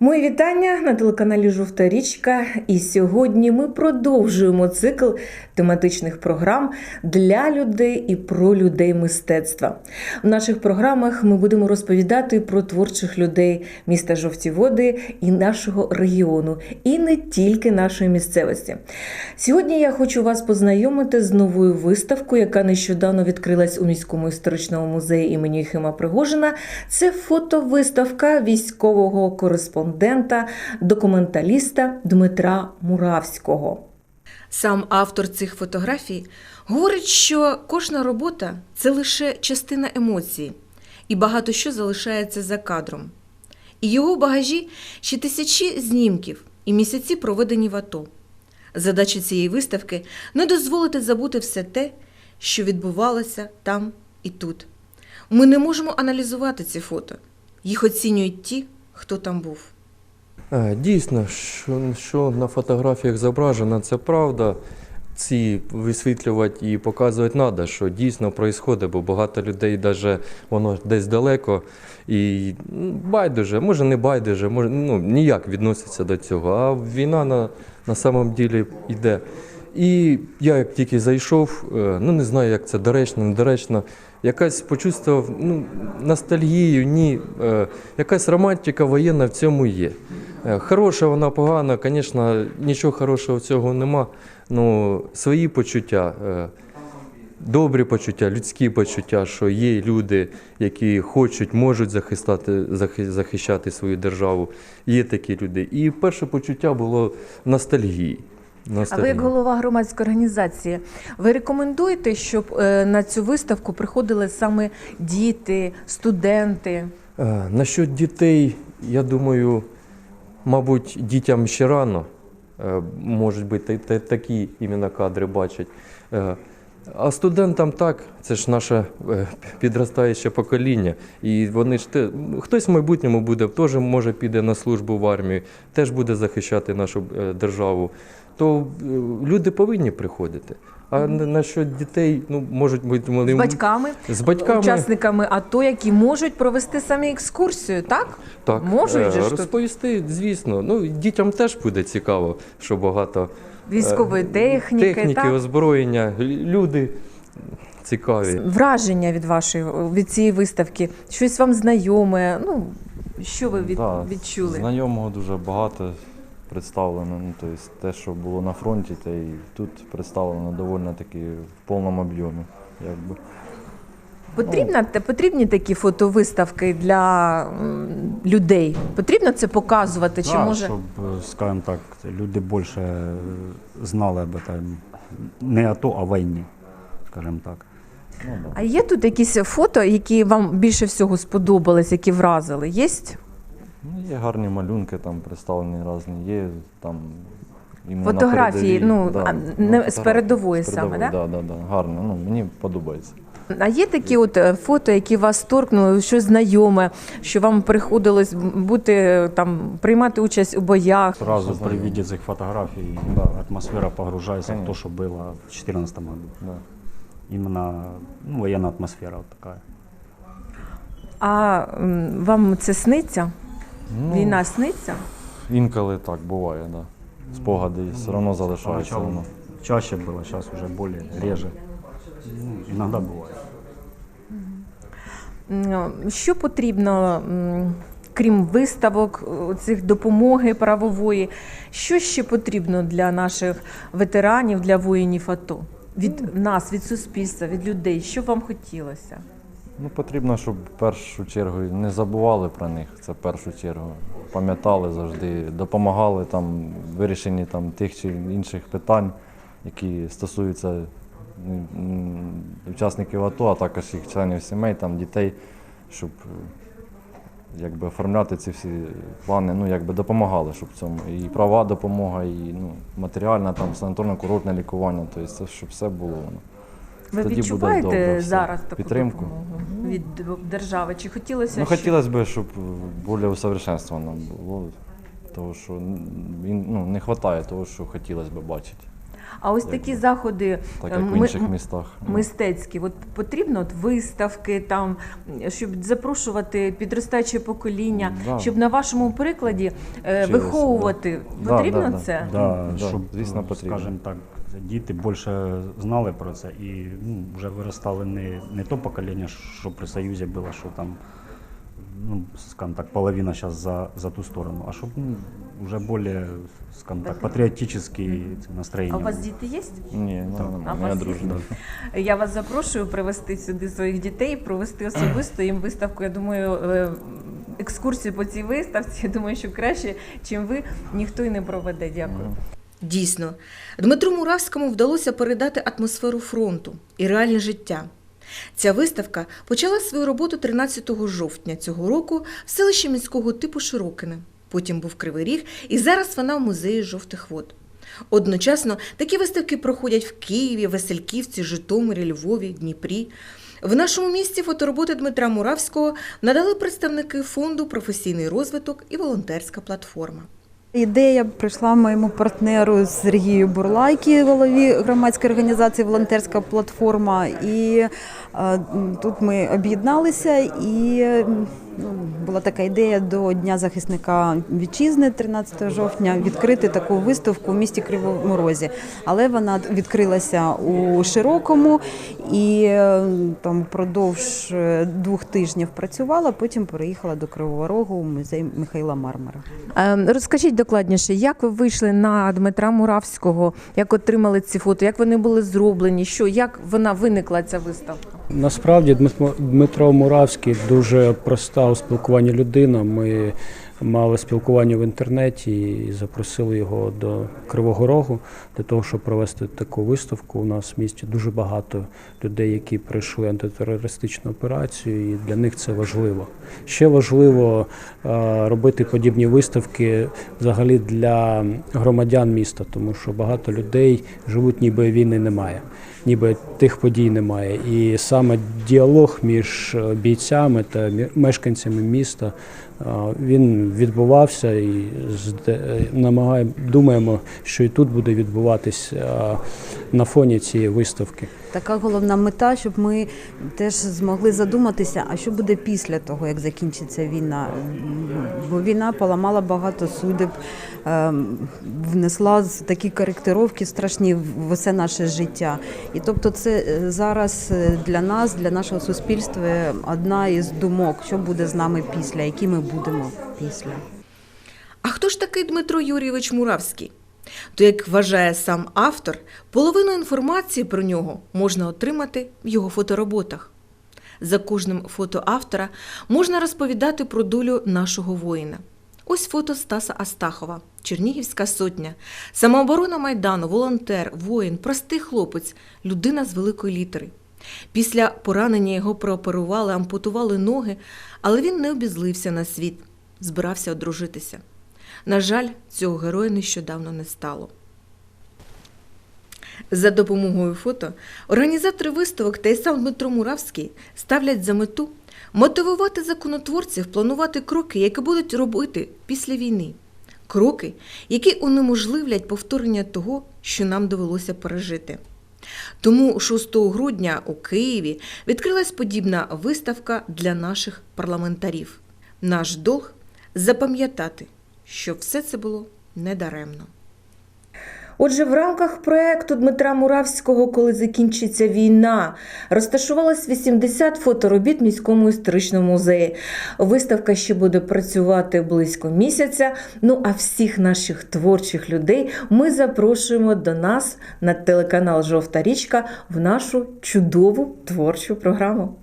Мої вітання на телеканалі Жовта річка. І сьогодні ми продовжуємо цикл тематичних програм для людей і про людей мистецтва. В наших програмах ми будемо розповідати про творчих людей міста Жовті Води і нашого регіону, і не тільки нашої місцевості. Сьогодні я хочу вас познайомити з новою виставкою, яка нещодавно відкрилась у міському історичному музеї імені Єхима Пригожина. Це фотовиставка військового кореспондента, документаліста Дмитра Муравського. Сам автор цих фотографій говорить, що кожна робота це лише частина емоцій, і багато що залишається за кадром. І його багажі ще тисячі знімків і місяці проведені в АТО. Задача цієї виставки не дозволити забути все те, що відбувалося там і тут. Ми не можемо аналізувати ці фото. Їх оцінюють ті, хто там був. Е, Дійсно, що, що на фотографіях зображено, це правда. Ці висвітлювати і показувати треба, що дійсно відбувається, бо багато людей навіть воно десь далеко і ну, байдуже, може не байдуже, може ну, ніяк відноситься до цього. А війна на, на самом ділі йде. І я як тільки зайшов, е, ну не знаю, як це доречно, недоречно, якась почувствував ну, ностальгію, ні, е, якась романтика воєнна в цьому є. Е, Хороша вона, погана, звісно, нічого хорошого в цього нема. Ну, свої почуття, е, добрі почуття, людські почуття, що є люди, які хочуть, можуть захистати, захищати свою державу. Є такі люди. І перше почуття було ностальгії. А ви, як голова громадської організації, ви рекомендуєте, щоб е, на цю виставку приходили саме діти, студенти? Насчет дітей, я думаю, мабуть, дітям ще рано. Е, Можуть бути та- та- такі іменно кадри бачать. А студентам так, це ж наше е, підростаюче покоління. І вони ж те, хтось в майбутньому буде, теж може піде на службу в армію, теж буде захищати нашу е, державу. То е, люди повинні приходити. А на- насчет дітей, ну, можуть бути З батьками, з батьками. учасниками АТО, які можуть провести самі екскурсію, так? Так, Можуть е, же розповісти, звісно. Ну, дітям теж буде цікаво, що багато військової е, техніки, техніки, так? озброєння, люди цікаві. Враження від вашої від цієї виставки, щось вам знайоме. Ну що ви від, Да, відчули? Знайомого дуже багато представлено. Ну, тобто те, що було на фронті, те і тут представлено доволі таки в повному об'ємі. Якби. Потрібна те- потрібні такі фотовиставки для м, людей. Потрібно це показувати? Чи Да, може щоб, скажімо так, люди більше знали об этом. Не АТО, а війні, скажімо так. Ну, а є тут якісь фото, які вам більше всього сподобались, які вразили? Є? Ну, є гарні малюнки там представлені різні, є там. іменно на Фотографії, передовій, ну, а, не фотографії, з передової саме, передової, да? Да, да, гарно. Ну, мені подобається. А є такі от е, фото, які вас торкнули, щось знайоме, що вам приходилось бути е, там, приймати участь у боях? Сразу при Знайомі. виде этих фотографий Да. атмосфера погружается в то, Конечно. что было в 2014 году. Да. Именно ну, военная атмосфера вот такая. А м, вам це сниться? Ну, Війна сниться? Інколи так буває, да. Спогади все одно залишаються. Поначалу воно. чаще было, сейчас уже более реже. Ну, иногда бывает. Що потрібно, крім виставок, е, цих допомоги правової, що ще потрібно для наших ветеранів, для воїнів АТО? Від нас, від суспільства, від людей, що вам хотілося? Ну, потрібно, щоб в першу чергу не забували про них. Це в першу чергу. Пам'ятали завжди, допомагали там вирішенні там, тих чи інших питань, які стосуються учасників АТО, а також їх членів сімей, там, дітей, щоб е, якби, оформляти ці всі плани, ну, якби допомагали, щоб в цьому. І права допомога, і ну, матеріальна, там, санаторно-курортне лікування, тобто це, щоб все було воно. Ви Тоді буде відчуваєте добре зараз таку Підтримку? допомогу від держави? Чи хотілося Ну, щоб- хотілося б, щоб більш усовершенствовано було, тому що він ну, не вистачає того, що хотілося б бачити. А ось такі би. заходи так е, як в ми- інших містах. Ну, мистецькі, от потрібно от виставки, там, щоб запрошувати підростаюче покоління, Да. щоб на вашому прикладі е, Вчилися, виховувати. да. Потрібно Да, да, да. це? Да, да, щоб, звісно, ну, потрібно. скажімо так, діти більше знали про це і ну, вже виростали не, не то покоління, що при Союзі було, що там, ну, скажімо так, половина зараз за, за ту сторону, а щоб ну, вже більш, скажімо так, патріотичні настроєння. А у вас діти є? Ні, ну, Так. А у вас є? Я вас запрошую привезти сюди своїх дітей, провести особисто їм виставку. Я думаю, е, екскурсію по цій виставці. Я думаю, що краще, чим ви, ніхто і не проведе. Дякую. Дійсно, Дмитру Муравському вдалося передати атмосферу фронту і реальне життя. Ця виставка почала свою роботу 13 жовтня цього року в селищі міського типу Широкине. Потім був Кривий Ріг, і зараз вона в музеї жовтих вод. Одночасно такі виставки проходять в Києві, Васильківці, Житомирі, Львові, Дніпрі. В нашому місті фотороботи Дмитра Муравського надали представники фонду Професійний розвиток і волонтерська платформа. Ідея прийшла моєму партнеру Сергію Бурлайкі, голові громадської організації Волонтерська платформа. І е, тут ми об'єдналися, і була така ідея до Дня захисника вітчизни 13 жовтня відкрити таку виставку в місті Кривому Розі. Але вона відкрилася у широкому і е, там впродовж е, двох тижнів працювала. Потім переїхала до Кривого Рогу у музей Михайла Мармара. Е, Розкажіть докладніше, як ви вийшли на Дмитра Муравського, як отримали ці фото, як вони були зроблені, що як вона виникла ця виставка? Насправді Дмитро, Муравський дуже проста у спілкуванні людина. Ми мали спілкування в інтернеті і запросили його до Кривого Рогу для того, щоб провести таку виставку. У нас в місті дуже багато людей, які пройшли антитерористичну операцію, і для них це важливо. Ще важливо е, робити подібні виставки взагалі для громадян міста, тому що багато людей живуть, ніби війни немає ніби тих подій немає. І саме діалог між е, бійцями та мешканцями міста е, він відбувався і намагаємо думаємо, що і тут буде відбуватись е, на фоні цієї виставки. Така головна мета, щоб ми теж змогли задуматися, а що буде після того, як закінчиться війна. Бо війна поламала багато судеб, ем, внесла такі коректировки страшні в усе наше життя. І тобто, це е, зараз е, для нас, для нашого суспільства, одна із думок, що буде з нами після, які ми будемо після. А хто ж такий Дмитро Юрійович Муравський? То, як вважає сам автор, половину інформації про нього можна отримати в його фотороботах. За кожним фото автора можна розповідати про долю нашого воїна. Ось фото Стаса Астахова, Чернігівська сотня, самооборона Майдану, волонтер, воїн, простий хлопець, людина з великої літери. Після поранення його прооперували, ампутували ноги, але він не обізлився на світ, збирався одружитися. На жаль, цього героя нещодавно не стало. За допомогою фото організатори виставок та й сам Дмитро Муравський ставлять за мету мотивувати законотворців планувати кроки, які будуть робити після війни. Кроки, які унеможливлять повторення того, що нам довелося пережити. Тому 6 грудня у Києві відкрилась подібна виставка для наших парламентарів. Наш долг запам'ятати, що все це було недаремно. Отже, в рамках проекту Дмитра Муравського, коли закінчиться війна, розташувалось 80 фоторобіт міському історичному музеї. Виставка ще буде працювати близько місяця. Ну а всіх наших творчих людей ми запрошуємо до нас на телеканал Жовта річка в нашу чудову творчу програму.